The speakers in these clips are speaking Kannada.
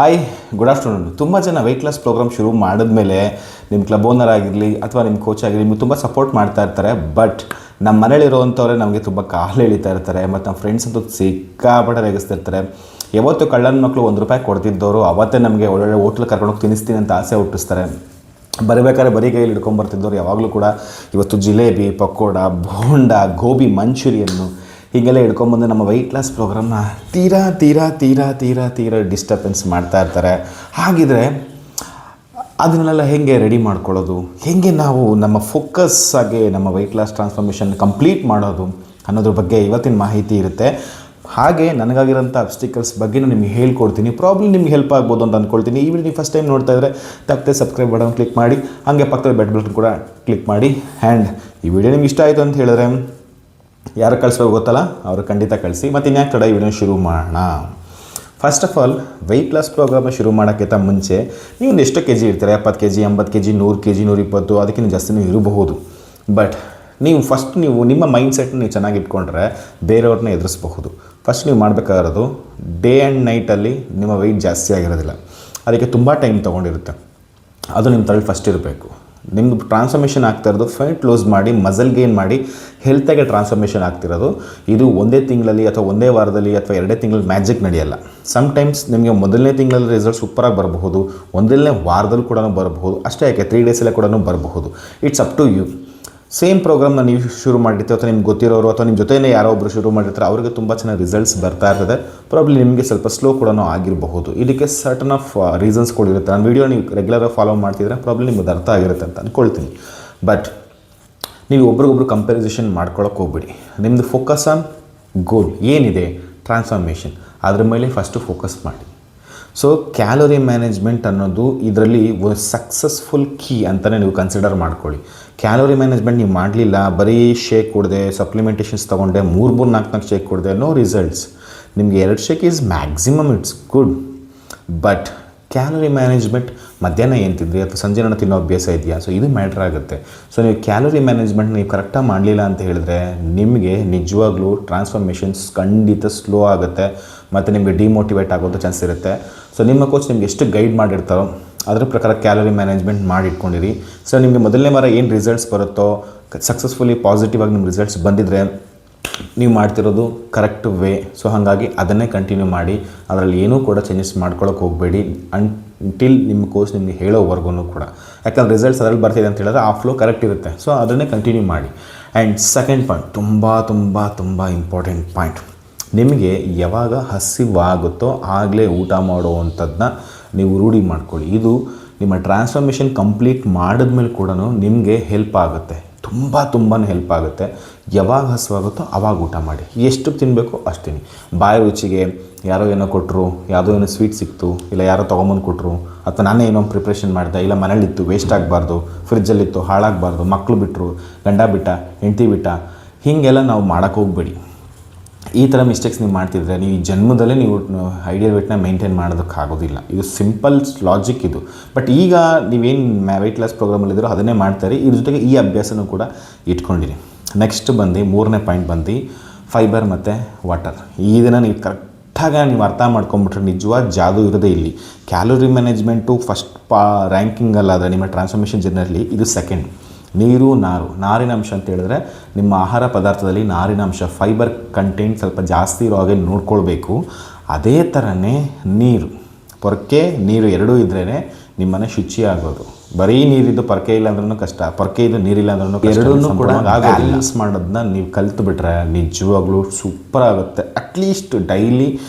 ಹಾಯ್ ಗುಡ್ ಆಫ್ಟರ್ನೂನ್ ತುಂಬ ಜನ ವೆಯ್ಟ್ ಲಾಸ್ ಪ್ರೋಗ್ರಾಮ್ ಶುರು ಮಾಡಿದ್ಮೇಲೆ ನಿಮ್ಮ ಕ್ಲಬ್ ಓನರ್ ಆಗಿರಲಿ ಅಥವಾ ನಿಮ್ಮ ಕೋಚ್ ಆಗಿರಲಿ ನಿಮ್ಗೆ ತುಂಬ ಸಪೋರ್ಟ್ ಮಾಡ್ತಾ ಇರ್ತಾರೆ. ಬಟ್ ನಮ್ಮ ಮನೇಲಿರುವಂಥವ್ರೆ ನಮಗೆ ತುಂಬ ಕಾಲು ಎಳಿತಾ ಇರ್ತಾರೆ. ಮತ್ತು ನಮ್ಮ ಫ್ರೆಂಡ್ಸ್ ಅಂತೂ ಸಿಕ್ಕಾಪಟ್ಟೆ ರೇಗಿಸ್ತಿರ್ತಾರೆ ಯಾವತ್ತು ಕಳ್ಳನ ಮಕ್ಕಳು ಒಂದು ರೂಪಾಯಿ ಕೊಡ್ತಿದ್ದವರು ಅವತ್ತೇ ನಮಗೆ ಒಳ್ಳೊಳ್ಳೆ ಹೋಟ್ಲ್ ಕರ್ಕೊಂಡೋಗಿ ತಿನ್ನಿಸ್ತೀನಿ ಅಂತ ಆಸೆ ಹುಟ್ಟಿಸ್ತಾರೆ. ಬರಬೇಕಾದ್ರೆ ಬರೀ ಕೈಯಲ್ಲಿ ಹಿಡ್ಕೊಂಬರ್ತಿದ್ದವ್ರು ಯಾವಾಗಲೂ ಕೂಡ ಇವತ್ತು ಜಿಲೇಬಿ, ಪಕೋಡ, ಬೋಂಡ, ಗೋಬಿ, ಮಂಚೂರಿಯನ್ನು ಹೀಗೆಲ್ಲ ಹಿಡ್ಕೊಂಬಂದು ನಮ್ಮ ವೆಯ್ಟ್ ಲಾಸ್ ಪ್ರೋಗ್ರಾಮ್ನ ತೀರಾ ತೀರಾ ತೀರಾ ತೀರಾ ತೀರಾ ಡಿಸ್ಟರ್ಬೆನ್ಸ್ ಮಾಡ್ತಾ ಇರ್ತಾರೆ. ಹಾಗಿದ್ರೆ ಅದನ್ನೆಲ್ಲ ಹೇಗೆ ರೆಡಿ ಮಾಡ್ಕೊಳ್ಳೋದು? ಹೇಗೆ ನಾವು ನಮ್ಮ ಫೋಕಸ್ ಆಗಿ ನಮ್ಮ ವೈಟ್ ಲಾಸ್ ಟ್ರಾನ್ಸ್ಫಾರ್ಮೇಷನ್ ಕಂಪ್ಲೀಟ್ ಮಾಡೋದು ಅನ್ನೋದ್ರ ಬಗ್ಗೆ ಇವತ್ತಿನ ಮಾಹಿತಿ ಇರುತ್ತೆ. ಹಾಗೆ ನನಗಾಗಿರೋಂಥ ಅಬ್ಸ್ಟಿಕಲ್ಸ್ ಬಗ್ಗೆ ನಾನು ನಿಮಗೆ ಹೇಳ್ಕೊಡ್ತೀನಿ. ಪ್ರಾಬ್ಲಮ್ ನಿಮ್ಗೆ ಹೆಲ್ಪ್ ಆಗ್ಬೋದು ಅಂತ ಅಂದ್ಕೊಳ್ತೀನಿ ಈ ವಿಡಿಯೋ ನೀವು ಫಸ್ಟ್ ಟೈಮ್ ನೋಡ್ತಾ ಇದ್ದರೆ ತಪ್ಪದೆ ಸಬ್ಸ್ಕ್ರೈಬ್ ಬಟನ್ ಕ್ಲಿಕ್ ಮಾಡಿ, ಹಾಗೆ ಪಕ್ಕದ ಬೆಡ್ ಬಟನ್ ಕೂಡ ಕ್ಲಿಕ್ ಮಾಡಿ. ಆ್ಯಂಡ್ ಈ ವಿಡಿಯೋ ನಿಮ್ಗೆ ಇಷ್ಟ ಆಯಿತು ಅಂತ ಹೇಳಿದ್ರೆ ಯಾರು ಕಳಿಸ್ಬೇಕು ಗೊತ್ತಲ್ಲ? ಅವರು ಖಂಡಿತ ಕಳಿಸಿ. ಮತ್ತು ಇನ್ಯಾಕೆ ತಡ ವಿಡಿಯೋ ಶುರು ಮಾಡೋಣ? First of all weight loss program ಶುರು ಮಾಡೋಕ್ಕಿಂತ ಮುಂಚೆ, ನೀವು ಎಷ್ಟು ಕೆ ಜಿ ಇರ್ತೀರ ಎಪ್ಪತ್ತು ಕೆ ಜಿ ಎಂಬತ್ತು ಕೆ ಜಿ ನೂರು ಕೆ ಜಿ ನೂರಿಪ್ಪತ್ತು ಅದಕ್ಕಿಂತ ಜಾಸ್ತಿನೂ ಇರಬಹುದು. ಬಟ್ ನೀವು ಫಸ್ಟ್ ನೀವು ನಿಮ್ಮ ಮೈಂಡ್ ಸೆಟ್ನ ನೀವು ಚೆನ್ನಾಗಿ ಇಟ್ಕೊಂಡ್ರೆ ಬೇರೆಯವ್ರನ್ನ ಎದುರಿಸಬಹುದು. ಫಸ್ಟ್ ನೀವು ಮಾಡಬೇಕಾಗಿರೋದು ಡೇ ಆ್ಯಂಡ್ ನೈಟಲ್ಲಿ ನಿಮ್ಮ ವೆಯ್ಟ್ ಜಾಸ್ತಿ ಆಗಿರೋದಿಲ್ಲ. ಅದಕ್ಕೆ ತುಂಬ ಟೈಮ್ ತೊಗೊಂಡಿರುತ್ತೆ. ಅದು ನಿಮ್ಮ ತಲೆ ಫಸ್ಟ್ ಇರಬೇಕು. ನಿಮ್ಮದು ಟ್ರಾನ್ಸ್ಫಾರ್ಮೇಷನ್ ಆಗ್ತಾ ಇರೋದು ಫೈಟ್ ಲೂಸ್ ಮಾಡಿ ಮಸಲ್ ಗೇನ್ ಮಾಡಿ ಹೆಲ್ತಾಗೆ ಟ್ರಾನ್ಸ್ಫಾರ್ಮೇಷನ್ ಆಗ್ತಿರೋದು ಇದು ಒಂದೇ ತಿಂಗಳಲ್ಲಿ ಅಥವಾ ಒಂದೇ ವಾರದಲ್ಲಿ ಅಥವಾ ಎರಡೇ ತಿಂಗಳಲ್ಲಿ ಮ್ಯಾಜಿಕ್ ನಡೆಯಲ್ಲ. ಸಮ್ಟೈಮ್ಸ್ ನಿಮಗೆ ಮೊದಲನೇ ತಿಂಗಳಲ್ಲಿ ರಿಸಲ್ಟ್ ಸೂಪರಾಗಿ ಬರಬಹುದು ಒಂದನೇ ವಾರದಲ್ಲಿ ಕೂಡ ಬರಬಹುದು, ಅಷ್ಟೇ ಯಾಕೆ ತ್ರೀ ಡೇಸಲ್ಲೇ ಕೂಡ ಬರಬಹುದು. It's up to you same ಪ್ರೋಗ್ರಾಮ್ನ ನೀವು ಶುರು ಮಾಡಿರ್ತೀವಿ ಅಥವಾ ನಿಮ್ಗೆ ಗೊತ್ತಿರೋರು ಅಥವಾ ನಿಮ್ಮ ಜೊತೆನೇ ಯಾರೋ ಒಬ್ಬರು ಶುರು ಮಾಡಿರ್ತಾರೆ, ಅವರಿಗೆ ತುಂಬ ಚೆನ್ನಾಗಿ ರಿಸಲ್ಟ್ಸ್ ಬರ್ತಾ ಇರ್ತದೆ. ಪ್ರಾಬ್ಲಿ ನಿಮಗೆ ಸ್ವಲ್ಪ ಸ್ಲೋ ಕೂಡ ಆಗಿರಬಹುದು. ಇದಕ್ಕೆ ಸರ್ಟನ್ ಆಫ್ ರೀಸನ್ಸ್ಗಳಿರುತ್ತೆ ನಾನು ವೀಡಿಯೋ ನೀವು ರೆಗ್ಯುಲರಾಗಿ ಫಾಲೋ ಮಾಡ್ತಿದ್ರೆ ಪ್ರಾಬ್ಲಿ ನಿಮ್ಗೆ ಅರ್ಥ ಆಗಿರುತ್ತೆ ಅಂತ ಅಂದ್ಕೊಳ್ತೀನಿ ಬಟ್ ನೀವು ಒಬ್ರಿಗೊಬ್ರು ಕಂಪ್ಯಾರಿಸೇಷನ್ ಮಾಡ್ಕೊಳಕ್ಕೆ ಹೋಗ್ಬೇಡಿ. ನಿಮ್ಮದು ಫೋಕಸ್ ಆನ್ ಗೋಲ್ ಏನಿದೆ? ಟ್ರಾನ್ಸ್ಫಾರ್ಮೇಷನ್ ಅದ್ರ ಮೇಲೆ ಫಸ್ಟು ಫೋಕಸ್ ಮಾಡಿ. ಸೊ ಕ್ಯಾಲೋರಿ ಮ್ಯಾನೇಜ್ಮೆಂಟ್ ಅನ್ನೋದು ಇದರಲ್ಲಿ ಸಕ್ಸಸ್ಫುಲ್ ಕೀ ಅಂತಲೇ ನೀವು ಕನ್ಸಿಡರ್ ಮಾಡ್ಕೊಳ್ಳಿ. ಕ್ಯಾಲೋರಿ ಮ್ಯಾನೇಜ್ಮೆಂಟ್ ನೀವು ಮಾಡಲಿಲ್ಲ, ಬರೀ ಶೇಕ್ ಕುಡಿದೆ ಸಪ್ಲಿಮೆಂಟೇಷನ್ಸ್ ತೊಗೊಂಡೆ, ಮೂರು ಮೂರು ನಾಲ್ಕು ನಾಲ್ಕು ಶೇಕ್ ಕುಡಿದೆ ನೋ ರಿಸಲ್ಟ್ಸ್ ನಿಮಗೆ ಎರಡು shake is maximum it's good but calorie management ಮಧ್ಯಾಹ್ನ ಏನು ತಿಂದ್ರಿ? ಅಥವಾ ಸಂಜೆ ನಾನು ತಿನ್ನೋ ಅಭ್ಯಾಸ ಇದೆಯಾ? ಸೊ ಇದು ಮ್ಯಾಟ್ರ್ ಆಗುತ್ತೆ. ಸೊ ನೀವು ಕ್ಯಾಲೋರಿ ಮ್ಯಾನೇಜ್ಮೆಂಟ್ ನೀವು ಕರೆಕ್ಟಾಗಿ ಮಾಡಲಿಲ್ಲ ಅಂತ ಹೇಳಿದ್ರೆ ನಿಮಗೆ ನಿಜವಾಗ್ಲೂ ಟ್ರಾನ್ಸ್ಫಾರ್ಮೇಷನ್ಸ್ ಖಂಡಿತ ಸ್ಲೋ ಆಗುತ್ತೆ. ಮತ್ತು ನಿಮಗೆ ಡಿಮೋಟಿವೇಟ್ ಆಗೋದು ಚಾನ್ಸ್ ಇರುತ್ತೆ. ಸೊ ನಿಮ್ಮ ಕೋಚ್ ನಿಮ್ಗೆ ಎಷ್ಟು ಗೈಡ್ ಮಾಡಿರ್ತಾರೋ ಅದ್ರ ಪ್ರಕಾರ ಕ್ಯಾಲೋರಿ ಮ್ಯಾನೇಜ್ಮೆಂಟ್ ಮಾಡಿ ಇಟ್ಕೊಂಡಿರಿ. ಸೊ ನಿಮಗೆ ಮೊದಲನೇ ವಾರ ಏನು ರಿಸಲ್ಟ್ಸ್ ಬರುತ್ತೋ ಸಕ್ಸಸ್ಫುಲಿ ಪಾಸಿಟಿವ್ ಆಗಿ ನಿಮ್ಮ ರಿಸಲ್ಟ್ಸ್ ಬಂದಿದ್ರೆ ನೀವು ಮಾಡ್ತಿರೋದು ಕರೆಕ್ಟ್ ವೇ ಸೊ ಹಾಗಾಗಿ ಅದನ್ನೇ ಕಂಟಿನ್ಯೂ ಮಾಡಿ, ಅದರಲ್ಲಿ ಏನೂ ಕೂಡ ಚೇಂಜಸ್ ಮಾಡ್ಕೊಳ್ಳೋಕೆ ಹೋಗಬೇಡಿ ಅಂಟಿಲ್ ನಿಮ್ಮ ಕೋರ್ಸ್ ನಿಮಗೆ ಹೇಳೋವರೆಗೂ ಕೂಡ. ಯಾಕಂದ್ರೆ ರಿಸಲ್ಟ್ಸ್ ಅದರಲ್ಲಿ ಬರ್ತಿದೆ ಅಂತ ಹೇಳಿದ್ರೆ ಆ ಫ್ಲೋ ಕರೆಕ್ಟ್ ಇರುತ್ತೆ. ಸೊ ಅದನ್ನೇ ಕಂಟಿನ್ಯೂ ಮಾಡಿ. ಆ್ಯಂಡ್ ಸೆಕೆಂಡ್ ಪಾಯಿಂಟ್ ತುಂಬ ತುಂಬ ತುಂಬ ಇಂಪಾರ್ಟೆಂಟ್ ಪಾಯಿಂಟ್ ನಿಮಗೆ ಯಾವಾಗ ಹಸಿವಾಗುತ್ತೋ ಆಗಲೇ ಊಟ ಮಾಡುವಂಥದ್ದನ್ನ ನೀವು ರೂಢಿ ಮಾಡ್ಕೊಳ್ಳಿ. ಇದು ನಿಮ್ಮ ಟ್ರಾನ್ಸ್ಫಾರ್ಮೇಷನ್ ಕಂಪ್ಲೀಟ್ ಮಾಡಿದ್ಮೇಲೆ ಕೂಡ ನಿಮಗೆ ಹೆಲ್ಪ್ ಆಗುತ್ತೆ. ತುಂಬ ತುಂಬಾ ಹೆಲ್ಪ್ ಆಗುತ್ತೆ. ಯಾವಾಗ ಹಸುವಾಗುತ್ತೋ ಅವಾಗ ಊಟ ಮಾಡಿ. ಎಷ್ಟು ತಿನ್ನಬೇಕು ಅಷ್ಟು ತಿನ್ನಿ. ಬಾಯಿ ರುಚಿಗೆ ಯಾರೋ ಏನೋ ಕೊಟ್ಟರು ಯಾವುದೋ ಏನೋ ಸ್ವೀಟ್ ಸಿಕ್ತು, ಇಲ್ಲ ಯಾರೋ ತೊಗೊಂಬಂದು ಕೊಟ್ಟರು ಅಥವಾ ನಾನೇ ಏನೋ ಪ್ರಿಪ್ರೇಷನ್ ಮಾಡಿದೆ, ಇಲ್ಲ ಮನೇಲಿತ್ತು ವೇಸ್ಟ್ ಆಗಬಾರ್ದು ಫ್ರಿಜ್ಜಲ್ಲಿತ್ತು ಹಾಳಾಗಬಾರ್ದು ಮಕ್ಕಳು ಬಿಟ್ಟರು ಗಂಡ ಬಿಟ್ಟ, ಹೆಂಡತಿ ಬಿಟ್ಟ, ಹೀಗೆಲ್ಲ ನಾವು ಮಾಡೋಕ್ಕೆ ಹೋಗಬೇಡಿ. ಈ ಥರ ಮಿಸ್ಟೇಕ್ಸ್ ನೀವು ಮಾಡ್ತಿದ್ರೆ ನೀವು ಈ ಜನ್ಮದಲ್ಲೇ ನೀವು ಐಡಿಯಲ್ ವೆಯ್ಟ್ನ ಮೇಂಟೈನ್ ಮಾಡೋದಕ್ಕಾಗೋದಿಲ್ಲ. ಇದು ಸಿಂಪಲ್ ಲಾಜಿಕ್ ಇದು. ಬಟ್ ಈಗ ನೀವೇನು ವೆಯ್ಟ್ ಲಾಸ್ ಪ್ರೋಗ್ರಾಮಲ್ಲಿದ್ದೀರೋ ಅದನ್ನೇ ಮಾಡ್ತಾರೆ. ಇದ್ರ ಜೊತೆಗೆ ಈ ಅಭ್ಯಾಸನೂ ಕೂಡ ಇಟ್ಕೊಂಡಿರಿ. ನೆಕ್ಸ್ಟ್ ಬಂದು ಮೂರನೇ ಪಾಯಿಂಟ್ ಬಂದು ಫೈಬರ್ ಮತ್ತು ವಾಟರ್ ಇದನ್ನು ನೀವು ಕರೆಕ್ಟಾಗಿ ನೀವು ಅರ್ಥ ಮಾಡ್ಕೊಂಬಿಟ್ರೆ ನಿಜವಾದ ಜಾದು ಇರೋದೇ ಇಲ್ಲಿ. ಕ್ಯಾಲೋರಿ ಮ್ಯಾನೇಜ್ಮೆಂಟು ಫಸ್ಟ್ ಪಾ ರ್ಯಾಂಕಿಂಗಲ್ಲಾದರೆ ನಿಮ್ಮ ಟ್ರಾನ್ಸ್ಫಾರ್ಮೇಷನ್ ಜರ್ನಲ್ಲಿ ಇದು ಸೆಕೆಂಡ್ ನೀರು ನಾರು ನಾರಿನಾಂಶ ಅಂತ ಹೇಳಿದ್ರೆ ನಿಮ್ಮ ಆಹಾರ ಪದಾರ್ಥದಲ್ಲಿ ನಾರಿನಾಂಶ ಫೈಬರ್ ಕಂಟೆಂಟ್ ಸ್ವಲ್ಪ ಜಾಸ್ತಿ ಇರೋ ಹಾಗೆ ನೋಡ್ಕೊಳ್ಬೇಕು. ಅದೇ ಥರನೇ ನೀರು ಪೊರಕೆ ನೀರು ಎರಡೂ ಇದ್ರೇ ನಿಮ್ಮನೆ ಶುಚಿ ಆಗೋದು ಬರೀ ನೀರಿದ್ದು ಪೊರಕೆ ಇಲ್ಲ ಅಂದ್ರೂ ಕಷ್ಟ ಪೊರಕೆ ಇದು ನೀರಿಲ್ಲ ಅಂದ್ರೂ ಎರಡೂ ಕೂಡ ಬ್ಯಾಲೆನ್ಸ್ ಮಾಡೋದನ್ನ ನೀವು ಕಲ್ತು ಬಿಟ್ರೆ ನಿಜವಾಗ್ಲೂ ಸೂಪರ್ ಆಗುತ್ತೆ. ಅಟ್ಲೀಸ್ಟ್ ಡೈಲಿ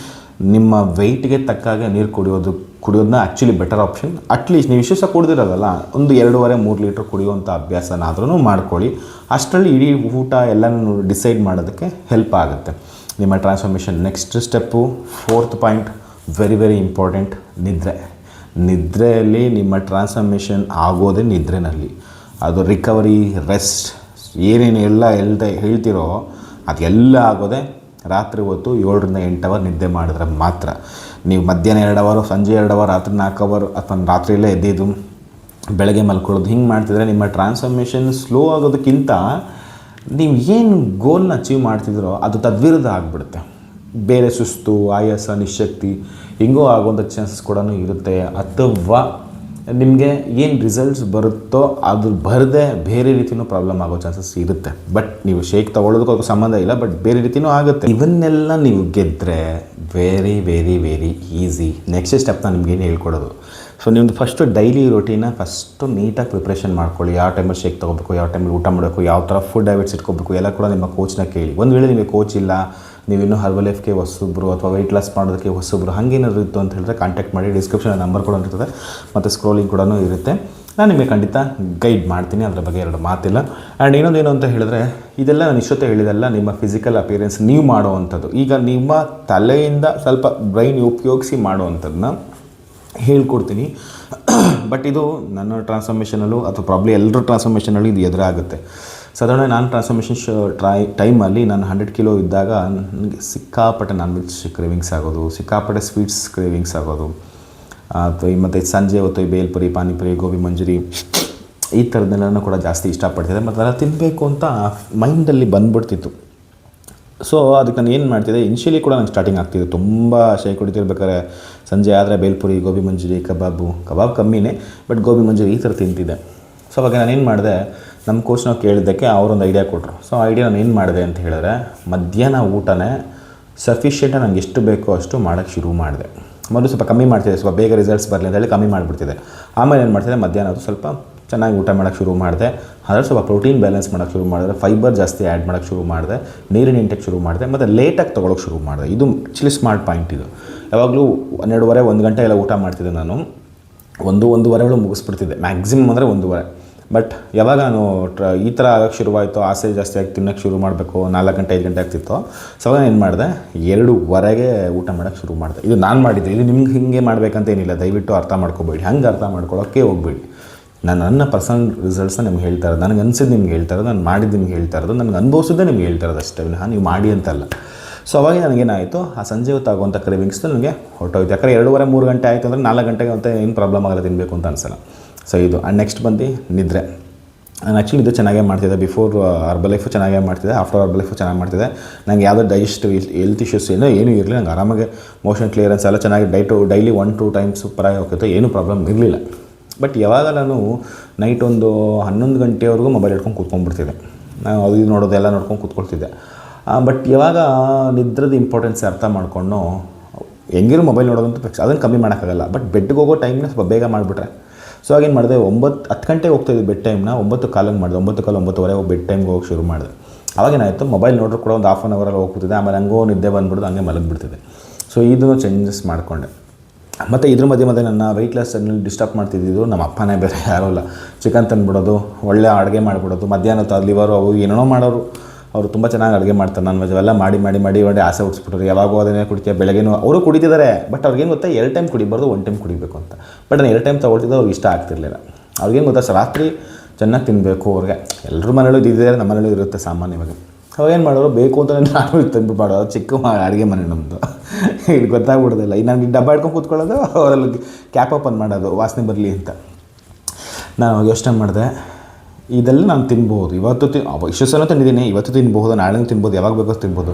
ನಿಮ್ಮ ವೆಯ್ಟ್ಗೆ ತಕ್ಕಾಗೆ ನೀರು ಕುಡಿಯೋದು ಕುಡಿಯೋದನ್ನ actually better option at least ನೀವು ವಿಶೇಷ ಕುಡ್ದಿರೋದಲ್ಲ ಒಂದು ಎರಡೂವರೆ, ಮೂರು ಲೀಟ್ರ್ ಕುಡಿಯುವಂಥ ಅಭ್ಯಾಸನಾದ್ರೂ ಮಾಡ್ಕೊಳ್ಳಿ. ಅಷ್ಟರಲ್ಲಿ ಇಡೀ ಊಟ ಎಲ್ಲನೂ ಡಿಸೈಡ್ ಮಾಡೋದಕ್ಕೆ ಹೆಲ್ಪ್ ಆಗುತ್ತೆ. ನಿಮ್ಮ transformation next step fourth point very very important ನಿದ್ರೆ. ನಿದ್ರೆಯಲ್ಲಿ ನಿಮ್ಮ ಟ್ರಾನ್ಸ್ಫಾರ್ಮೇಷನ್ ಆಗೋದೇ ನಿದ್ರೆನಲ್ಲಿ. ಅದು ರಿಕವರಿ ರೆಸ್ಟ್ ಏನೇನು ಎಲ್ಲ ಹೇಳ್ದೆ, ಹೇಳ್ತಿರೋ, ಅದೆಲ್ಲ ಆಗೋದೇ ರಾತ್ರಿ ಹೊತ್ತು ಏಳರಿಂದ ಎಂಟು ಅವರ್ ನಿದ್ದೆ ಮಾಡಿದ್ರೆ ಮಾತ್ರ. ನೀವು ಮಧ್ಯಾಹ್ನ ಎರಡು ಅವರು ಸಂಜೆ ಎರಡು ಅವರ್ ರಾತ್ರಿ ನಾಲ್ಕು ಅವರ್ ಅಥವಾ ರಾತ್ರಿಯಲ್ಲೇ ಎದ್ದಿದ್ದು ಬೆಳಗ್ಗೆ ಮಲ್ಕೊಳ್ಳೋದು, ಹಿಂಗೆ ಮಾಡ್ತಿದ್ರೆ ನಿಮ್ಮ ಟ್ರಾನ್ಸ್ಫಾರ್ಮೇಷನ್ ಸ್ಲೋ ಆಗೋದಕ್ಕಿಂತ ನೀವು ಏನು ಗೋಲ್ನ ಅಚೀವ್ ಮಾಡ್ತಿದ್ರೋ ಅದು ತದ್ವಿರುದ್ಧ ಆಗಿಬಿಡುತ್ತೆ. ಬೇರೆ ಸುಸ್ತು, ಆಯಾಸ ನಿಶಕ್ತಿ ಹಿಂಗೋ ಆಗುವಂಥ ಚಾನ್ಸಸ್ ಕೂಡ ಇರುತ್ತೆ. ಅಥವಾ ನಿಮಗೆ ಏನು ರಿಸಲ್ಟ್ಸ್ ಬರುತ್ತೋ ಅದು ಬರದೆ ಬೇರೆ ರೀತಿಯೂ ಪ್ರಾಬ್ಲಮ್ ಆಗೋ ಚಾನ್ಸಸ್ ಇರುತ್ತೆ. ಬಟ್ ನೀವು ಶೇಕ್ ತೊಗೊಳೋದಕ್ಕೂ ಅದಕ್ಕೂ ಸಂಬಂಧ ಇಲ್ಲ ಬಟ್ ಬೇರೆ ರೀತಿಯೂ ಆಗುತ್ತೆ. ಇವನ್ನೆಲ್ಲ ನೀವು ಗೆದ್ದರೆ very very very easy next step ನಾನು ನಿಮ್ಗೇನು ಹೇಳ್ಕೊಡೋದು? ಸೊ ನಿಮ್ಮದು ಫಸ್ಟು ಡೈಲಿ ರೊಟೀನ ಫಸ್ಟು ನೀಟಾಗಿ ಪ್ರಿಪ್ರೇಷನ್ ಮಾಡ್ಕೊಳ್ಳಿ. ಯಾವ ಟೈಮಲ್ಲಿ ಶೇಕ್ ತೊಗೋಬೇಕು, ಯಾವ ಟೈಮಲ್ಲಿ ಊಟ ಮಾಡಬೇಕು, ಯಾವ ಥರ ಫುಡ್ ಹ್ಯಾಬಿಟ್ಸ್ ಇಟ್ಕೋಬೇಕು, ಎಲ್ಲ ಕೂಡ ನಿಮ್ಮ ಕೋಚ್ನ ಕೇಳಿ. ಒಂದು ವೇಳೆ ನಿಮಗೆ ಕೋಚ್ ಇಲ್ಲ ನೀವಿನ್ನೂ ಹರ್ಬಲ್ ಲೈಫ್ಗೆ ಹೊಸಬ್ರು ಅಥವಾ ವೆಯ್ಟ್ ಲಾಸ್ ಮಾಡೋದಕ್ಕೆ ಹೊಸಬ್ರು ಹಾಗೇನಾದ್ರು ಇತ್ತು ಅಂತ ಹೇಳಿದ್ರೆ ಕಾಂಟ್ಯಾಕ್ಟ್ ಮಾಡಿ ಡಿಸ್ಕ್ರಿಪ್ಷನ್ ನಂಬರ್ ಕೂಡ ಇರ್ತದೆ. ಮತ್ತು ಸ್ಕ್ರೋಲಿಂಗ್ ಕೂಡ ಇರುತ್ತೆ. ನಾನು ನಿಮಗೆ ಖಂಡಿತ ಗೈಡ್ ಮಾಡ್ತೀನಿ. ಅದರ ಬಗ್ಗೆ ಎರಡು ಮಾತಿಲ್ಲ. ಆ್ಯಂಡ್ ಇನ್ನೊಂದು ಏನು ಅಂತ ಹೇಳಿದ್ರೆ, ಇದೆಲ್ಲ ನಾನು ಇಷ್ಟೊತ್ತೆ ಹೇಳಿದೆಲ್ಲ, ನಿಮ್ಮ ಫಿಸಿಕಲ್ ಅಪಿಯರೆನ್ಸ್ ನೀವು ಮಾಡುವಂಥದ್ದು. ಈಗ ನಿಮ್ಮ ತಲೆಯಿಂದ ಸ್ವಲ್ಪ ಬ್ರೈನ್ ಉಪಯೋಗಿಸಿ ಮಾಡುವಂಥದ್ದನ್ನ ಹೇಳ್ಕೊಡ್ತೀನಿ. ಬಟ್ ಇದು ನನ್ನ ಟ್ರಾನ್ಸ್ಫಾರ್ಮೇಷನಲ್ಲೂ ಅಥವಾ ಪ್ರಾಬ್ಲಿ ಎಲ್ಲರ ಟ್ರಾನ್ಸ್ಫಾರ್ಮೇಷನಲ್ಲೂ ಇದು ಎದುರಾಗುತ್ತೆ. ಸಾಧಾರಣ ನಾನು ಟ್ರಾನ್ಸ್ಫಾರ್ಮೇಷನ್ ಶೋ ಟ್ರೈ ಟೈಮಲ್ಲಿ ನಾನು ಹಂಡ್ರೆಡ್ ಕಿಲೋ ಇದ್ದಾಗ ನನಗೆ ಸಿಕ್ಕಾಪಟ್ಟೆ ನಾನ್ ವೆಜ್ ಕ್ರೇವಿಂಗ್ಸ್ ಆಗೋದು, ಸಿಕ್ಕಾಪಟ್ಟೆ ಸ್ವೀಟ್ಸ್ ಕ್ರೇವಿಂಗ್ಸ್ ಆಗೋದು. ಅಥವಾ ಮತ್ತು ಸಂಜೆ ಹೊತ್ತು ಬೇಲ್ಪುರಿ ಪಾನಿಪುರಿ, ಗೋಬಿ ಮಂಜೂರಿ, ಈ ಥರದ್ದೆಲ್ಲ ಕೂಡ ಜಾಸ್ತಿ ಇಷ್ಟಪಡ್ತಿದ್ದೆ. ಮತ್ತು ಅದೆಲ್ಲ ತಿನ್ನಬೇಕು ಅಂತ ಮೈಂಡಲ್ಲಿ ಬಂದ್ಬಿಡ್ತಿತ್ತು. ಸೊ ಅದಕ್ಕೆ ನಾನು ಏನು ಮಾಡ್ತಿದ್ದೆ ಇನ್ಷಿಯಲಿ ಕೂಡ ನಂಗೆ ಸ್ಟಾರ್ಟಿಂಗ್ ಆಗ್ತಿದೆ ತುಂಬ ಶೈ ಕುಡಿತಿರ್ಬೇಕಾದ್ರೆ ಸಂಜೆ ಆದರೆ ಬೇಲ್ಪುರಿ ಗೋಬಿ ಮಂಜೂರಿ, ಕಬಾಬು, ಕಬಾಬ್ ಕಮ್ಮಿನೇ ಬಟ್ ಗೋಬಿ ಮಂಜೂರಿ ಈ ಥರ ತಿಂತಿದ್ದೆ. ಸೊ ಅವಾಗ ನಾನು ಏನು ಮಾಡಿದೆ ನಮ್ಮ ಕೋಚ್ ನಾವು ಕೇಳಿದ್ದಕ್ಕೆ ಅವರೊಂದು ಐಡಿಯಾ ಕೊಟ್ಟರು ಸೊ ಐಡಿಯಾ ನಾನು ಏನು ಮಾಡಿದೆ ಅಂತ ಹೇಳಿದ್ರೆ, ಮಧ್ಯಾಹ್ನ ಊಟನೇ ಸಫಿಷಿಯೆಂಟಾಗಿ ನನಗೆ ಎಷ್ಟು ಬೇಕೋ ಅಷ್ಟು ಮಾಡೋಕ್ಕೆ ಶುರು ಮಾಡಿದೆ. ಮೊದಲು ಸ್ವಲ್ಪ ಕಮ್ಮಿ ಮಾಡ್ತಿದ್ದೆ, ಸ್ವಲ್ಪ ಬೇಗ ರಿಸಲ್ಟ್ಸ್ ಬರಲಿ ಅಂತ ಹೇಳಿ ಕಮ್ಮಿ ಮಾಡಿಬಿಡ್ತಿದ್ದೆ. ಆಮೇಲೆ ಏನು ಮಾಡ್ತಿದ್ದೆ, ಮಧ್ಯಾಹ್ನ ಅದು ಸ್ವಲ್ಪ ಚೆನ್ನಾಗಿ ಊಟ ಮಾಡೋಕ್ಕೆ ಶುರು ಮಾಡಿದೆ. ಅದರಲ್ಲಿ ಸ್ವಲ್ಪ ಪ್ರೋಟೀನ್ ಬ್ಯಾಲೆನ್ಸ್ ಮಾಡೋಕ್ಕೆ ಶುರು ಮಾಡಿದೆ ಫೈಬರ್ ಜಾಸ್ತಿ ಆ್ಯಡ್ ಮಾಡೋಕ್ಕೆ ಶುರು ಮಾಡಿದೆ, ನೀರಿನ ಇಂಟೆಕ್ ಶುರು ಮಾಡಿದೆ, ಮತ್ತು ಲೇಟಾಗಿ ತೊಗೊಳಕ್ಕೆ ಶುರು ಮಾಡಿದೆ. ಇದು ಆ್ಯಕ್ಚುಲಿ ಸ್ಮಾರ್ಟ್ ಪಾಯಿಂಟ್ ಇದು. ಯಾವಾಗಲೂ ಹನ್ನೆರಡುವರೆ, ಒಂದು ಗಂಟೆ ಎಲ್ಲ ಊಟ ಮಾಡ್ತಿದ್ದೆ ನಾನು. ಒಂದು ಒಂದೂವರೆಗಳು ಮುಗಿಸ್ಬಿಡ್ತಿದ್ದೆ. ಮ್ಯಾಕ್ಸಿಮಮ್ ಅಂದರೆ ಒಂದೂವರೆ. ಬಟ್ ಯಾವಾಗ ನಾನು ಟ್ರ ಈ ಥರ ಆಗೋಕ್ಕೆ ಶುರುವಾಯಿತು, ಆಸೆ ಜಾಸ್ತಿ ಆಗಿ ತಿನ್ನೋಕ್ಕೆ ಶುರು ಮಾಡಬೇಕು, ನಾಲ್ಕು ಗಂಟೆ, ಐದು ಗಂಟೆ ಆಗ್ತಿತ್ತು ಸೊ ಅವಾಗ ಏನು ಮಾಡಿದೆ, ಎರಡೂವರೆಗೆ ಊಟ ಮಾಡೋಕ್ಕೆ ಶುರು ಮಾಡಿದೆ. ಇದು ನಾನು ಮಾಡಿದ್ದೆ. ಇದು ನಿಮ್ಗೆ ಹಿಂಗೆ ಮಾಡಬೇಕಂತ ಏನಿಲ್ಲ. ದಯವಿಟ್ಟು ಅರ್ಥ ಮಾಡ್ಕೋಬೇಡಿ. ಹಂಗೆ ಅರ್ಥ ಮಾಡ್ಕೊಳ್ಳೋಕ್ಕೆ ಹೋಗ್ಬೇಡಿ. ನಾನು ನನ್ನ ಪರ್ಸನಲ್ ರಿಸಲ್ಟ್ಸ್ನ ನಿಮ್ಗೆ ಹೇಳ್ತಾ ಇರೋದು, ನನಗೆ ಅನಿಸಿದ್ದು ನಿಮ್ಗೆ ಹೇಳ್ತಾ ಇರೋದು, ನಾನು ಮಾಡಿದ್ದು ನಿಮ್ಗೆ ಹೇಳ್ತಾ ಇರೋದು, ನನಗೆ ಅನುಭವಿಸಿದ್ದೆ ನಿಮ್ಗೆ ಹೇಳ್ತಾ ಇರೋದು ಅಷ್ಟೇ. ಹಾಂ ನೀವು ಮಾಡಿ ಅಂತಲ್ಲ ಸೊ ಅವಾಗ ನನಗೇನಾಯಿತು, ಆ ಸಂಜೆ ಹೊತ್ತು ಆಗುವಂಥ ಕ್ರೇವಿಂಗ್ಸ್ ನನಗೆ ಹೊರಟೋಯ್ತು. ಯಾಕಂದರೆ ಎರಡೂವರೆ, ಮೂರು ಗಂಟೆ ಆಯಿತು ಅಂದರೆ ನಾಲ್ಕು ಗಂಟೆಗೆ ಅಂತ ಏನು ಪ್ರಾಬ್ಲಮ್ ಆಗಲ್ಲ ತಿನ್ನಬೇಕು ಅಂತ ಅನ್ಸಲ್ಲ. ಸೊ ಇದು ಆ್ಯಂಡ್ ನೆಕ್ಸ್ಟ್ ಬಂದು ನಿದ್ರೆ. ನಾನು ಆ್ಯಕ್ಚುಲಿ ಇದು ಚೆನ್ನಾಗೇ ಮಾಡ್ತಿದ್ದೆ. ಬಿಫೋರ್ ಅರ್ಬಲ್ ಲೈಫು ಚೆನ್ನಾಗೇ ಮಾಡ್ತಿದ್ದೆ. ಆಫ್ಟರ್ ಅರ್ಬಲ್ ಲೈಫು ಚೆನ್ನಾಗಿ ಮಾಡ್ತಿದ್ದೆ. ನಂಗೆ ಯಾವುದೋ ಡೈಜೆಸ್ಟಿವ್ ಹೆಲ್ತ್ ಇಶ್ಯೂಸ್ ಏನೋ ಏನೂ ಇರಲಿಲ್ಲ. ನಂಗೆ ಆರಾಮಾಗಿ ಮೋಷನ್ ಕ್ಲಿಯರೆನ್ಸ್ ಎಲ್ಲ ಚೆನ್ನಾಗಿ diet daily one two times ಪ್ರಾಯ ಹೋಗ್ತಿತ್ತು. ಏನೂ ಪ್ರಾಬ್ಲಮ್ ಇರಲಿಲ್ಲ. ಬಟ್ ಯಾವಾಗ ನಾನು ನೈಟ್ ಒಂದು ಹನ್ನೊಂದು ಗಂಟೆವರೆಗೂ ಮೊಬೈಲ್ ಹಿಡ್ಕೊಂಡು ಕೂತ್ಕೊಂಡ್ಬಿಡ್ತಿದ್ದೆ. ನಾನು ಅದು ಇದು ನೋಡೋದು ಎಲ್ಲ ನೋಡ್ಕೊಂಡು ಕೂತ್ಕೊಳ್ತಿದ್ದೆ. ಬಟ್ ಯಾವಾಗ ನಿದ್ರದ ಇಂಪಾರ್ಟೆನ್ಸ್ ಅರ್ಥ ಮಾಡಿಕೊಂಡು ಹೆಂಗಿರೋ ಮೊಬೈಲ್ ನೋಡೋದಂತೂ ಫಿಕ್ಸ್ ಅದನ್ನು ಕಮ್ಮಿ ಮಾಡೋಕ್ಕಾಗಲ್ಲ. ಬಟ್ ಬೆಡ್ಗೆ ಹೋಗೋ ಟೈಮ್ನ ಸ್ವಲ್ಪ ಬೇಗ ಮಾಡಿಬಿಟ್ರೆ ಸೊ ಹಾಗೇನು ಮಾಡಿದೆ ಒಂಬತ್ತು ಹತ್ತು ಗಂಟೆಗೆ ಹೋಗ್ತಾಯಿದ್ದೆ ಬೆಡ್ ಟೈಮ್ನ ಒಂಬತ್ತು ಕಾಲಂಗೆ ಮಾಡಿದೆ, ಒಂಬತ್ತು ಕಾಲ ಒಂಬತ್ತುವರೆ ಬೆಡ್ ಟೈಮ್ಗೆ ಹೋಗಿ ಶುರು ಮಾಡಿದೆ. ಅವಾಗೇನಾಯಿತು ಮೊಬೈಲ್ ನೋಡ್ರು ಕೂಡ ಒಂದು ಹಾಫ್ ಆನ್ ಅವರಲ್ಲಿ ಹೋಗ್ಬಿಡ್ತಿದ್ದೆ, ಆಮೇಲೆ ಹಂಗೋ ನಿದ್ದೆ ಬಂದ್ಬಿಡ್ದು ಹಂಗೆ ಮಲಗಿಬಿಡ್ತಿದ್ದೆ. ಸೊ ಇದನ್ನು ಚೇಂಜಸ್ ಮಾಡಿಕೊಂಡೆ. ಮತ್ತು ಇದ್ರ ಮಧ್ಯೆ ಮಧ್ಯೆ ನನ್ನ ವೆಯ್ಟ್ ಲಾಸಲ್ಲಿ ಡಿಸ್ಟರ್ಬ್ ಮಾಡ್ತಿದ್ದಿದ್ದು ನಮ್ಮ ಅಪ್ಪನೇ, ಬೇರೆ ಯಾರೂ ಇಲ್ಲ. ಚಿಕನ್ ತಂದುಬಿಡೋದು, ಒಳ್ಳೆ ಅಡುಗೆ ಮಾಡಿಬಿಡೋದು, ಮಧ್ಯಾಹ್ನ ಲಿವರು ಅವು ಏನೇನೋ ಮಾಡೋರು ಅವರು ತುಂಬ ಚೆನ್ನಾಗಿ ಅಡುಗೆ ಮಾಡ್ತಾರೆ. ನಾನ್ ವೆಜ್ ಅವೆಲ್ಲ ಮಾಡಿ ಮಾಡಿ ಮಾಡಿ ಮಾಡಿ ಆಸೆ ಹುಡ್ಸ್ಬಿಟ್ರು ಯಾವಾಗ ಅದನ್ನೇ ಕುಡಿತೀಯ. ಬೆಳಗ್ಗೆನೂ ಅವರು ಕುಡಿತಿದ್ದಾರೆ. ಬಟ್ ಅವ್ರಿಗೇನು ಗೊತ್ತಾ? ಎರಡು ಟೈಮ್ ಕುಡಿಬಾರ್ದು ಒನ್ ಟೈಮ್ ಕುಡಿಬೇಕು ಅಂತ. ಬಟ್ ನಾನು ಎರಡು ಟೈಮ್ ತೊಗೊಳ್ತಿದ್ದೆ, ಅವ್ರಿಗೆ ಇಷ್ಟ ಆಗ್ತಿರ್ಲಿಲ್ಲ. ಅವ್ರಿಗೇನು ಗೊತ್ತಾ? ರಾತ್ರಿ ಚೆನ್ನಾಗಿ ತಿನ್ನಬೇಕು ಅವ್ರಿಗೆ. ಎಲ್ಲರೂ ಮನೇಲೂ ಇದ್ದಿದ್ದಾರೆ ನಮ್ಮ ಮನೇಲೂ ಇರುತ್ತೆ ಸಾಮಾನ್ಯವಾಗಿ. ಅವಾಗೇನು ಮಾಡೋರು? ಬೇಕು ಅಂತ ನಾನು ತಂದು ಮಾಡೋದು ಚಿಕ್ಕ ಅಡುಗೆ ಮನೆ ನಮ್ಮದು ಇಲ್ಲಿ ಗೊತ್ತಾಗ್ಬಿಡೋದಿಲ್ಲ. ಈಗ ನಾನು ಡಬ್ಬ ಹಿಡ್ಕೊಂಡು ಕೂತ್ಕೊಳ್ಳೋದು, ಅವರಲ್ಲಿ ಕ್ಯಾಪ್ ಓಪನ್ ಮಾಡೋದು, ವಾಸನೆ ಬರಲಿ ಅಂತ. ನಾನು ಯೋಚನೆ ಮಾಡಿದೆ ಇದೆಲ್ಲ ನಾನು ತಿನ್ಬೋದು. ಇವತ್ತು ತಿ ಇಷ್ಟು ಸಲ ತಿಂದಿದ್ದೀನಿ, ಇವತ್ತು ತಿನ್ಬೋದು ನಾಳೆ ತಿನ್ಬೋದು ಯಾವಾಗ ಬೇಕೋ ತಿನ್ಬೋದು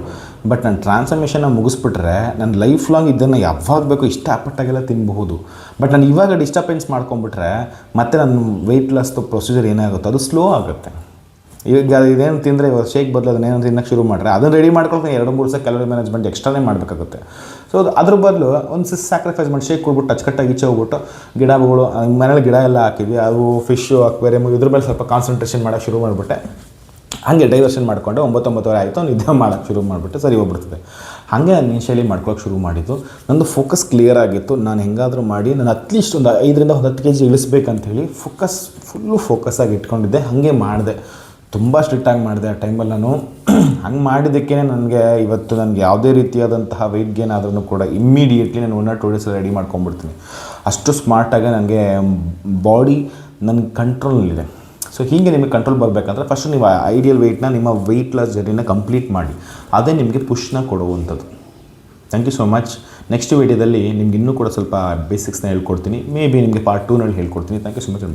ಬಟ್ ನಾನು ಟ್ರಾನ್ಸ್ಫರ್ಮೇಷನ್ನ ಮುಗಿಸ್ಬಿಟ್ರೆ ನನ್ನ ಲೈಫ್ ಲಾಂಗ್ ಇದನ್ನು ಯಾವಾಗ ಬೇಕೋ ಇಷ್ಟಪಟ್ಟಾಗೆಲ್ಲ ತಿನ್ಬಹುದು. ಬಟ್ ನಾನು ಇವಾಗ ಡಿಸ್ಟರ್ಬೆನ್ಸ್ ಮಾಡ್ಕೊಂಬಿಟ್ರೆ ಮತ್ತೆ ನನ್ನ ವೆಯ್ಟ್ ಲಾಸ್ದು ಪ್ರೊಸೀಜರ್ ಏನಾಗುತ್ತೋ? ಅದು ಸ್ಲೋ ಆಗುತ್ತೆ. ಈಗ ಇದೇನು ತಿಂದರೆ ಇವಾಗ ಶೇಕ್ ಬದಲು ಅದನ್ನೇನು ತಿನ್ನಕ್ಕೆ ಶುರು ಮಾಡ್ರೆ, ಅದನ್ನು ರೆಡಿ ಮಾಡ್ಕೊಳ್ತೀನಿ. ಎರಡು, ಮೂರು ಸಲ ಕ್ಯಾಲೋರಿ ಮ್ಯಾನೇಜ್ಮೆಂಟ್ ಎಕ್ಸ್ಟ್ರಾನೇ ಮಾಡಬೇಕಾಗುತ್ತೆ. ಸೊ ಅದು ಅದ್ರ ಬದಲು ಒಂದು ಸಿಸ್ ಸ್ಯಾಕ್ರಿಫೈಸ್ ಮಾಡಿ ಶೇಕ್ ಕೊಡ್ಬಿಟ್ಟು ಅಚ್ಚುಕಟ್ಟಾಗಿ ಈಚೆ ಹೋಗ್ಬಿಟ್ಟು ಗಿಡಗಳು ಮನೇಲಿ ಗಿಡ ಎಲ್ಲ ಹಾಕಿದ್ವಿ ಅದು ಫಿಶು ಅಕ್ವೇರಿಯಮ್ ಇದ್ರ ಮೇಲೆ ಸ್ವಲ್ಪ ಕಾನ್ಸಂಟ್ರೇಷನ್ ಮಾಡೋಕ್ಕೆ ಶುರು ಮಾಡಿಬಿಟ್ಟೆ. ಹಾಗೆ ಡೈವರ್ಷನ್ ಮಾಡಿಕೊಂಡು ಒಂಬತ್ತೊಂಬತ್ತುವರೆ ಆಯಿತು, ನಿದ್ದೆ ಮಾಡೋಕ್ಕೆ ಶುರು ಮಾಡಿಬಿಟ್ಟು ಸರಿ ಹೋಗ್ಬಿಡ್ತದೆ. ಹಾಗೆ ನಾನು ಇನಿಷಿಯಲಿ ಮಾಡ್ಕೊಳಕ್ಕೆ ಶುರು ಮಾಡಿದ್ದು. ನಂದು ಫೋಕಸ್ ಕ್ಲಿಯರ್ ಆಗಿತ್ತು. ನಾನು ಹೆಂಗಾದರೂ ಮಾಡಿ, ನಾನು ಅಟ್ಲೀಸ್ಟ್ ಒಂದು ಐದರಿಂದ ಒಂದು ಹತ್ತು ಕೆ ಜಿ ಇಳಿಸ್ಬೇಕಂತೇಳಿ ಫೋಕಸ್ ಫುಲ್ಲು ಫೋಕಸ್ ಆಗಿ ಇಟ್ಕೊಂಡಿದ್ದೆ. ಹಾಗೆ ಮಾಡಿದೆ. ತುಂಬ ಸ್ಟ್ರಿಕ್ಟಾಗಿ ಮಾಡಿದೆ ಆ ಟೈಮಲ್ಲಿ ನಾನು. ಹಂಗೆ ಮಾಡಿದ್ದಕ್ಕೇ ನನಗೆ ಇವತ್ತು ನನಗೆ ಯಾವುದೇ ರೀತಿಯಾದಂತಹ ವೆಯ್ಟ್ ಗೇನ್ ಆದ್ರೂ ಕೂಡ ಇಮ್ಮಿಡಿಯೇಟ್ಲಿ ನಾನು one or two days ready ಮಾಡ್ಕೊಂಡ್ಬಿಡ್ತೀನಿ ಅಷ್ಟು ಸ್ಮಾರ್ಟಾಗಿ ನನಗೆ ಬಾಡಿ ನನ್ನ ಕಂಟ್ರೋಲ್ನಲ್ಲಿದೆ ಸೊ ಹೀಗೆ ನಿಮಗೆ ಕಂಟ್ರೋಲ್ ಬರಬೇಕಂದ್ರೆ ಫಸ್ಟ್ ನೀವು ಐಡಿಯಲ್ ವೆಯ್ಟ್ನ ನಿಮ್ಮ ವೆಯ್ಟ್ ಲಾಸ್ ಜರ್ನಿನ ಕಂಪ್ಲೀಟ್ ಮಾಡಿ. ಅದೇ ನಿಮಗೆ ಪುಷ್ನ ಕೊಡುವಂಥದ್ದು. Thank you so much next ವೀಡಿಯೋದಲ್ಲಿ ನಿಮ್ಗೆ ಇನ್ನೂ ಕೂಡ ಸ್ವಲ್ಪ ಬೇಸಿಕ್ಸ್ನ ಹೇಳ್ಕೊಡ್ತೀನಿ. ಮೇ ಬಿ ನಿಮಗೆ ಪಾರ್ಟ್ ಟೂನಲ್ಲಿ ಹೇಳ್ಕೊಡ್ತೀನಿ. Thank you so much